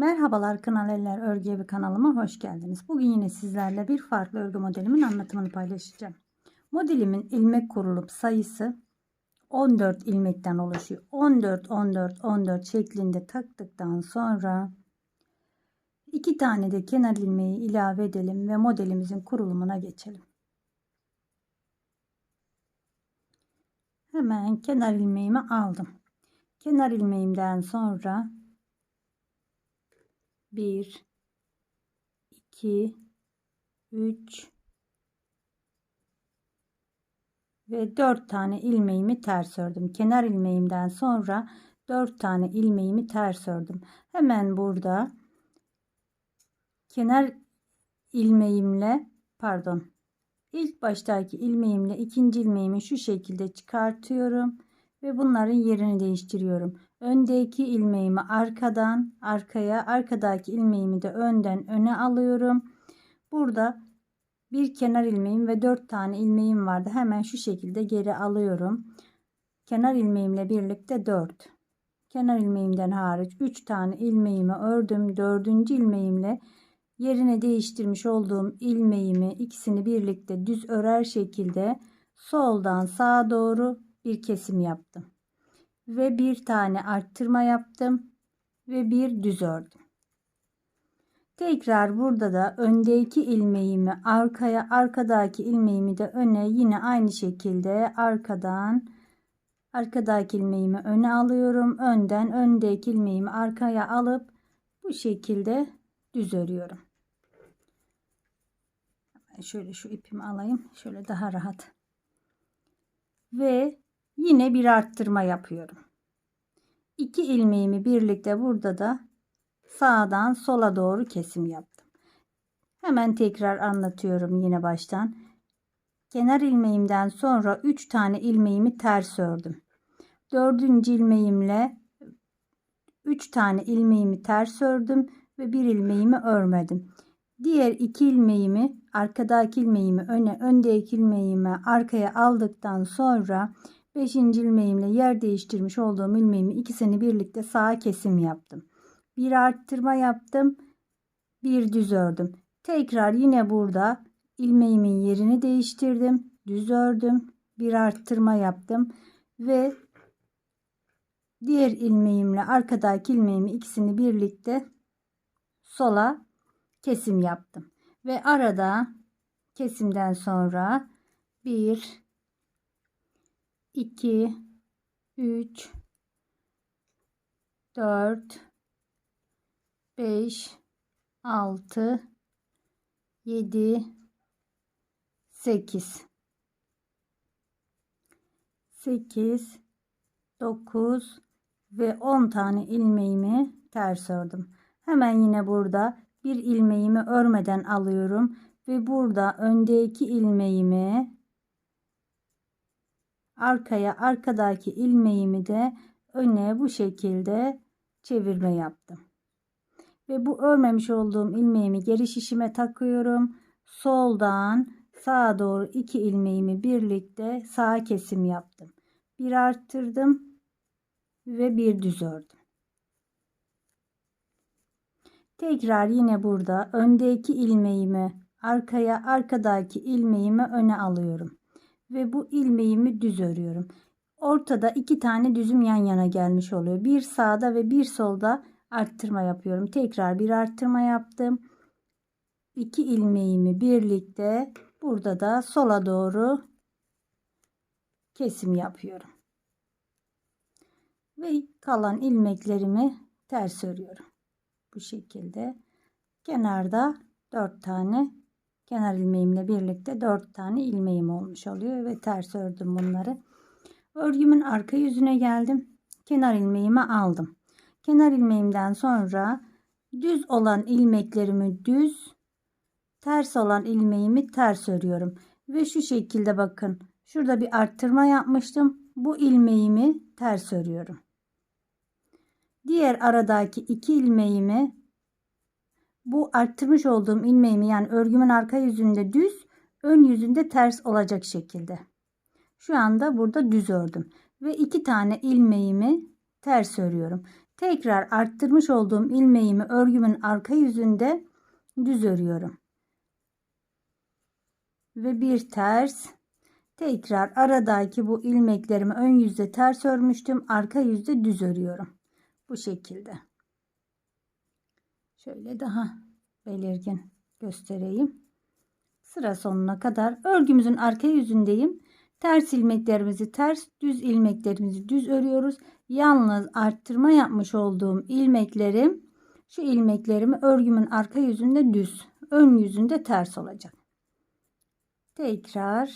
Merhabalar Kınal Eller Örgü Evi kanalıma hoş geldiniz. Bugün yine sizlerle bir farklı örgü modelimin anlatımını paylaşacağım. Modelimin ilmek kurulup sayısı 14 ilmekten oluşuyor. 14 14 14 şeklinde taktıktan sonra iki tane de kenar ilmeği ilave edelim ve modelimizin kurulumuna geçelim. Hemen kenar ilmeğimi aldım. Kenar ilmeğimden sonra 1 2 3 ve 4 tane ilmeğimi ters ördüm. Kenar ilmeğimden sonra 4 tane ilmeğimi ters ördüm. Hemen burada kenar ilmeğimle pardon ilk baştaki ilmeğimle ikinci ilmeğimi şu şekilde çıkartıyorum ve bunların yerini değiştiriyorum. Öndeki ilmeğimi arkadan arkaya, arkadaki ilmeğimi de önden öne alıyorum. Burada bir kenar ilmeğim ve dört tane ilmeğim vardı. Hemen şu şekilde geri alıyorum. Kenar ilmeğimle birlikte dört. Kenar ilmeğimden hariç üç tane ilmeğimi ördüm. Dördüncü ilmeğimle yerine değiştirmiş olduğum ilmeğimi ikisini birlikte düz örer şekilde soldan sağa doğru bir kesim yaptım ve bir tane arttırma yaptım ve bir düz ördüm. Tekrar burada da öndeki ilmeğimi arkaya, arkadaki ilmeğimi de öne yine aynı şekilde arkadan arkadaki ilmeğimi öne alıyorum. Önden öndeki ilmeğimi arkaya alıp bu şekilde düz örüyorum. Şöyle şu ipimi alayım. Şöyle daha rahat. Ve yine bir arttırma yapıyorum. İki ilmeğimi birlikte burada da sağdan sola doğru kesim yaptım. Hemen tekrar anlatıyorum yine baştan. Kenar ilmeğimden sonra 3 tane ilmeğimi ters ördüm. Dördüncü ilmeğimle 3 tane ilmeğimi ters ördüm ve bir ilmeğimi örmedim. Diğer iki ilmeğimi arkadaki ilmeğimi öne öndeki ilmeğimi arkaya aldıktan sonra 5. ilmeğimle yer değiştirmiş olduğum ilmeğimi ikisini birlikte sağa kesim yaptım. Bir arttırma yaptım. Bir düz ördüm. Tekrar yine burada ilmeğimin yerini değiştirdim. Düz ördüm. Bir arttırma yaptım ve diğer ilmeğimle arkadaki ilmeğimi ikisini birlikte sola kesim yaptım. Ve arada kesimden sonra 1 2 3 4 5 6 7 8 8 9 ve 10 tane ilmeğimi ters ördüm. Hemen yine burada bir ilmeğimi örmeden alıyorum ve burada öndeki ilmeğimi arkaya arkadaki ilmeğimi de öne bu şekilde çevirme yaptım. Ve bu örmemiş olduğum ilmeğimi geri şişime takıyorum. Soldan sağa doğru iki ilmeğimi birlikte sağ kesim yaptım. Bir arttırdım ve bir düz ördüm. Tekrar yine burada öndeki ilmeğimi arkaya arkadaki ilmeğimi öne alıyorum ve bu ilmeğimi düz örüyorum. Ortada iki tane düzüm yan yana gelmiş oluyor. Bir sağda ve bir solda arttırma yapıyorum. Tekrar bir arttırma yaptım. İki ilmeğimi birlikte burada da sola doğru kesim yapıyorum. Ve kalan ilmeklerimi ters örüyorum. Bu şekilde kenarda 4 tane kenar ilmeğimle birlikte 4 tane ilmeğim olmuş oluyor ve ters ördüm bunları. Örgümün arka yüzüne geldim. Kenar ilmeğimi aldım. Kenar ilmeğimden sonra düz olan ilmeklerimi düz, ters olan ilmeğimi ters örüyorum. Ve şu şekilde bakın. Şurada bir arttırma yapmıştım. Bu ilmeğimi ters örüyorum. Diğer aradaki iki ilmeğimi bu arttırmış olduğum ilmeğimi yani örgümün arka yüzünde düz, ön yüzünde ters olacak şekilde. Şu anda burada düz ördüm ve iki tane ilmeğimi ters örüyorum. Tekrar arttırmış olduğum ilmeğimi örgümün arka yüzünde düz örüyorum. Ve bir ters tekrar aradaki bu ilmeklerimi ön yüzde ters örmüştüm. Arka yüzde düz örüyorum. Bu şekilde. Şöyle daha belirgin göstereyim. Sıra sonuna kadar örgümüzün arka yüzündeyim. Ters ilmeklerimizi ters, düz ilmeklerimizi düz örüyoruz. Yalnız arttırma yapmış olduğum ilmeklerim şu ilmeklerimi örgümün arka yüzünde düz, ön yüzünde ters olacak. Tekrar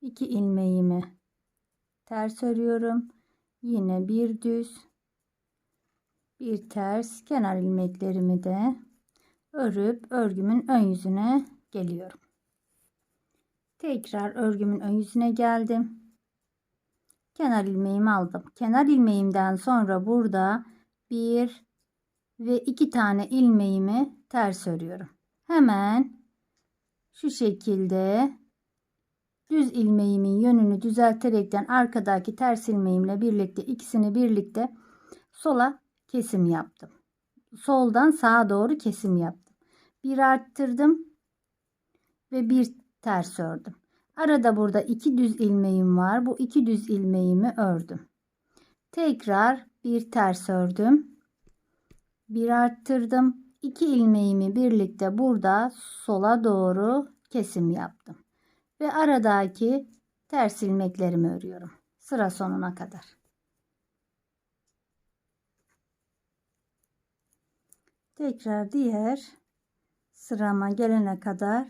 iki ilmeğimi ters örüyorum. Yine bir düz, bir ters kenar ilmeklerimi de örüp örgümün ön yüzüne geliyorum. Tekrar örgümün ön yüzüne geldim. Kenar ilmeğimi aldım. Kenar ilmeğimden sonra burada bir ve iki tane ilmeğimi ters örüyorum. Hemen şu şekilde düz ilmeğimin yönünü düzelterekten arkadaki ters ilmeğimle birlikte ikisini birlikte sola kesim yaptım. Soldan sağa doğru kesim yaptım. Bir arttırdım ve bir ters ördüm. Arada burada iki düz ilmeğim var. Bu iki düz ilmeğimi ördüm. Tekrar bir ters ördüm. Bir arttırdım. İki ilmeğimi birlikte burada sola doğru kesim yaptım. Ve aradaki ters ilmeklerimi örüyorum. Sıra sonuna kadar. Tekrar diğer sırama gelene kadar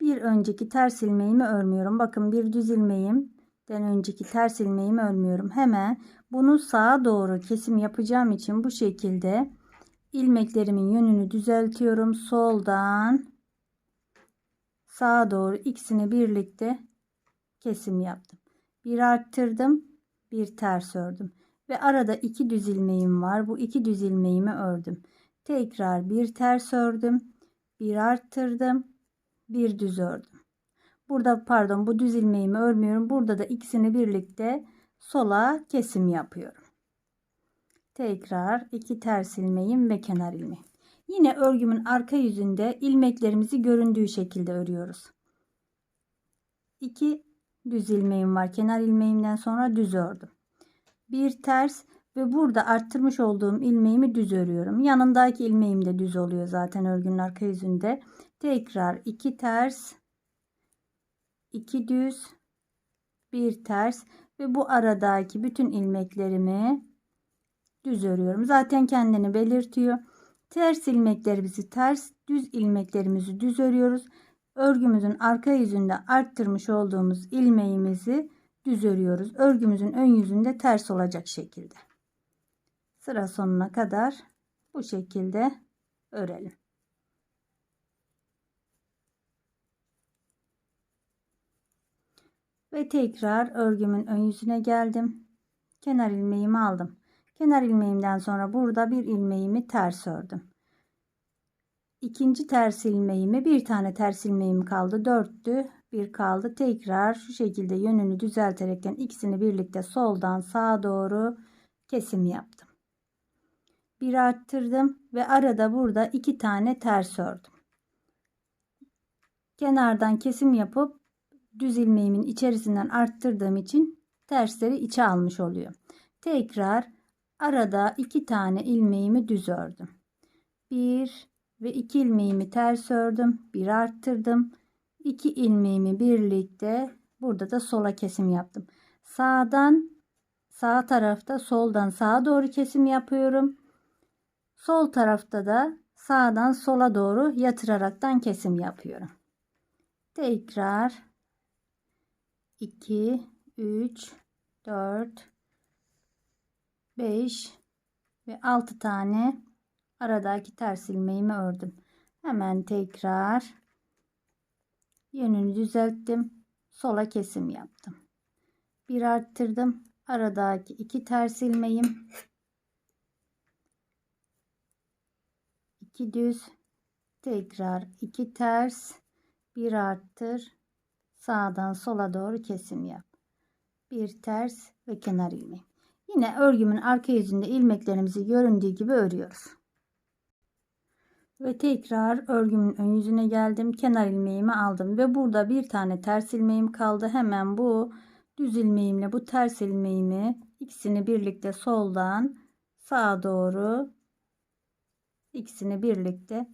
bir önceki ters ilmeğimi örmüyorum. Bakın bir düz ilmeğimden önceki ters ilmeğimi örmüyorum. Hemen bunu sağa doğru kesim yapacağım için bu şekilde ilmeklerimin yönünü düzeltiyorum. Soldan sağa doğru ikisini birlikte kesim yaptım. Bir arttırdım, bir ters ördüm ve arada iki düz ilmeğim var. Bu iki düz ilmeğimi ördüm. Tekrar bir ters ördüm, bir arttırdım, bir düz ördüm. Burada pardon bu düz ilmeğimi örmüyorum. Burada da ikisini birlikte sola kesim yapıyorum. Tekrar iki ters ilmeğim ve kenar ilmeğim. Yine örgümün arka yüzünde ilmeklerimizi göründüğü şekilde örüyoruz. İki düz ilmeğim var. Kenar ilmeğimden sonra düz ördüm. Bir ters ve burada arttırmış olduğum ilmeğimi düz örüyorum. Yanındaki ilmeğim de düz oluyor zaten örgünün arka yüzünde. Tekrar iki ters, iki düz, bir ters ve bu aradaki bütün ilmeklerimi düz örüyorum. Zaten kendini belirtiyor. Ters ilmeklerimizi ters, düz ilmeklerimizi düz örüyoruz. Örgümüzün arka yüzünde arttırmış olduğumuz ilmeğimizi düz örüyoruz. Örgümüzün ön yüzünde ters olacak şekilde. Sıra sonuna kadar bu şekilde örelim. Ve tekrar örgümün ön yüzüne geldim. Kenar ilmeğimi aldım. Kenar ilmeğimden sonra burada bir ilmeğimi ters ördüm. İkinci ters ilmeğimi bir tane ters ilmeğim kaldı. Dörttü. Bir kaldı. Tekrar şu şekilde yönünü düzelterekten ikisini birlikte soldan sağa doğru kesim yaptım. Bir arttırdım ve arada burada iki tane ters ördüm. Kenardan kesim yapıp düz ilmeğimin içerisinden arttırdığım için tersleri içe almış oluyor. Tekrar arada iki tane ilmeğimi düz ördüm. Bir ve iki ilmeğimi ters ördüm. Bir arttırdım. İki ilmeğimi birlikte burada da sola kesim yaptım. Sağdan sağ tarafta soldan sağa doğru kesim yapıyorum. Sol tarafta da sağdan sola doğru yatıraraktan kesim yapıyorum. Tekrar 2 3 4 5 ve 6 tane aradaki ters ilmeğimi ördüm. Hemen tekrar yönünü düzelttim. Sola kesim yaptım. Bir arttırdım. Aradaki iki ters ilmeğim. İki düz. Tekrar iki ters. Bir arttır. Sağdan sola doğru kesim yap. Bir ters ve kenar ilmeği. Yine örgümün arka yüzünde ilmeklerimizi göründüğü gibi örüyoruz. Ve tekrar örgümün ön yüzüne geldim. Kenar ilmeğimi aldım ve burada bir tane ters ilmeğim kaldı. Hemen bu düz ilmeğimle bu ters ilmeğimi ikisini birlikte soldan sağa doğru ikisini birlikte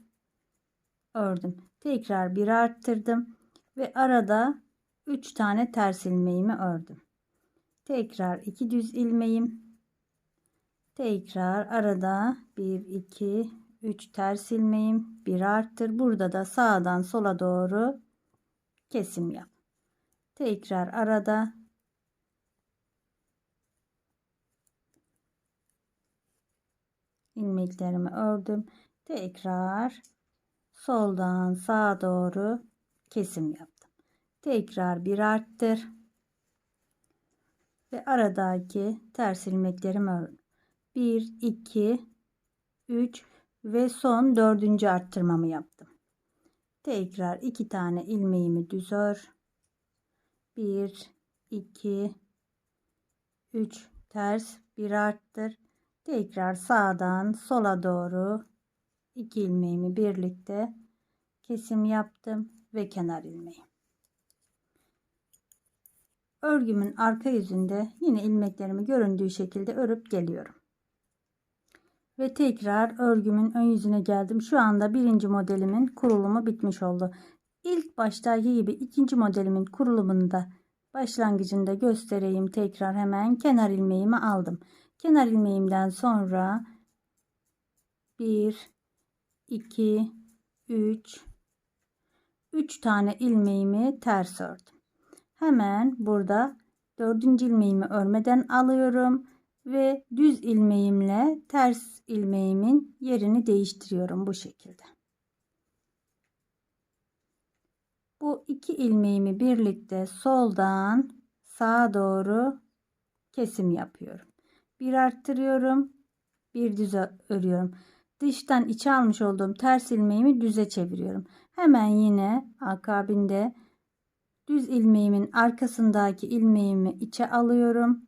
ördüm. Tekrar bir arttırdım ve arada 3 tane ters ilmeğimi ördüm. Tekrar 2 düz ilmeğim. Tekrar arada 1 2 3 ters ilmeğim, bir arttır. Burada da sağdan sola doğru kesim yap. Tekrar arada ilmeklerimi ördüm. Tekrar soldan sağa doğru kesim yaptım. Tekrar bir arttır. Ve aradaki ters ilmeklerimi ördüm. 1 2 3 ve son dördüncü arttırmamı yaptım. Tekrar iki tane ilmeğimi düz ör. 1 2 3 ters bir arttır. Tekrar sağdan sola doğru iki ilmeğimi birlikte kesim yaptım ve kenar ilmeği. Örgümün arka yüzünde yine ilmeklerimi göründüğü şekilde örüp geliyorum. Ve tekrar örgümün ön yüzüne geldim. Şu anda birinci modelimin kurulumu bitmiş oldu. İlk baştaki gibi ikinci modelimin kurulumunu da başlangıcında göstereyim. Tekrar hemen kenar ilmeğimi aldım. Kenar ilmeğimden sonra 1 2 3 3 tane ilmeğimi ters ördüm. Hemen burada dördüncü ilmeğimi örmeden alıyorum ve düz ilmeğimle ters ilmeğimin yerini değiştiriyorum bu şekilde. Bu iki ilmeğimi birlikte soldan sağa doğru kesim yapıyorum. Bir arttırıyorum, bir düze örüyorum. Dıştan içe almış olduğum ters ilmeğimi düze çeviriyorum. Hemen yine akabinde düz ilmeğimin arkasındaki ilmeğimi içe alıyorum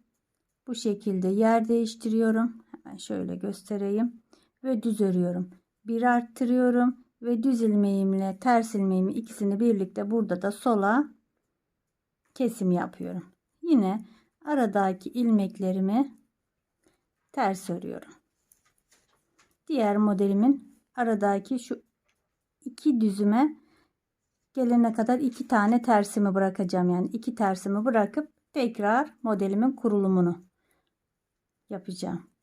bu şekilde yer değiştiriyorum. Hemen şöyle göstereyim. Ve düz örüyorum. Bir arttırıyorum ve düz ilmeğimle ters ilmeğimi ikisini birlikte burada da sola kesim yapıyorum. Yine aradaki ilmeklerimi ters örüyorum. Diğer modelimin aradaki şu iki düzüme gelene kadar iki tane tersimi bırakacağım. Yani iki tersimi bırakıp tekrar modelimin kurulumunu yapacağım.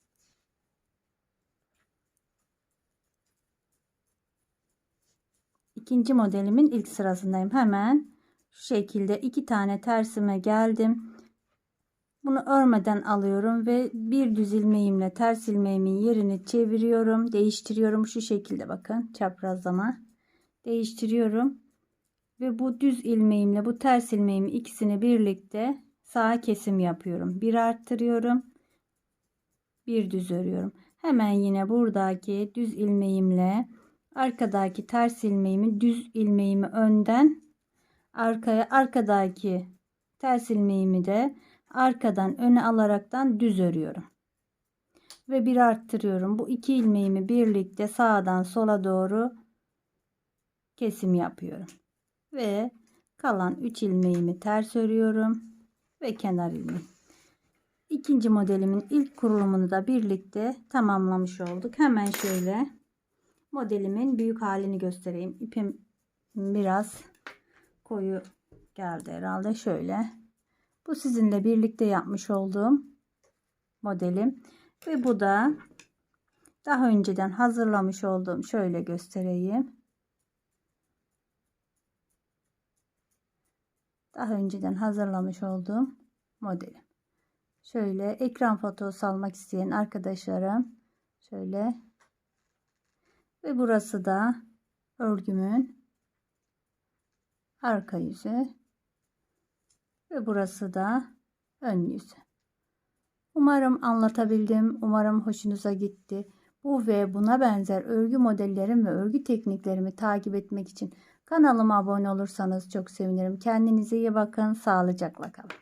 İkinci modelimin ilk sırasındayım. Hemen şu şekilde iki tane tersime geldim. Bunu örmeden alıyorum ve bir düz ilmeğimle ters ilmeğimin yerini çeviriyorum. Değiştiriyorum şu şekilde bakın çaprazlama. Değiştiriyorum. Ve bu düz ilmeğimle bu ters ilmeğimi ikisini birlikte sağa kesim yapıyorum. Bir arttırıyorum bir düz örüyorum. Hemen yine buradaki düz ilmeğimle arkadaki ters ilmeğimi düz ilmeğimi önden arkaya arkadaki ters ilmeğimi de arkadan öne alaraktan düz örüyorum. Ve bir arttırıyorum. Bu iki ilmeğimi birlikte sağdan sola doğru kesim yapıyorum. Ve kalan 3 ilmeğimi ters örüyorum ve kenar ilmeği. İkinci modelimin ilk kurulumunu da birlikte tamamlamış olduk. Hemen şöyle modelimin büyük halini göstereyim. İpim biraz koyu geldi herhalde. Şöyle. Bu sizinle birlikte yapmış olduğum modelim. Ve bu da daha önceden hazırlamış olduğum şöyle göstereyim. Daha önceden hazırlamış olduğum modelim. Şöyle ekran fotoğrafı almak isteyen arkadaşlarım şöyle ve burası da örgümün arka yüzü ve burası da ön yüzü. Umarım anlatabildim. Umarım hoşunuza gitti. Bu ve buna benzer örgü modellerim ve örgü tekniklerimi takip etmek için kanalıma abone olursanız çok sevinirim. Kendinize iyi bakın. Sağlıcakla kalın.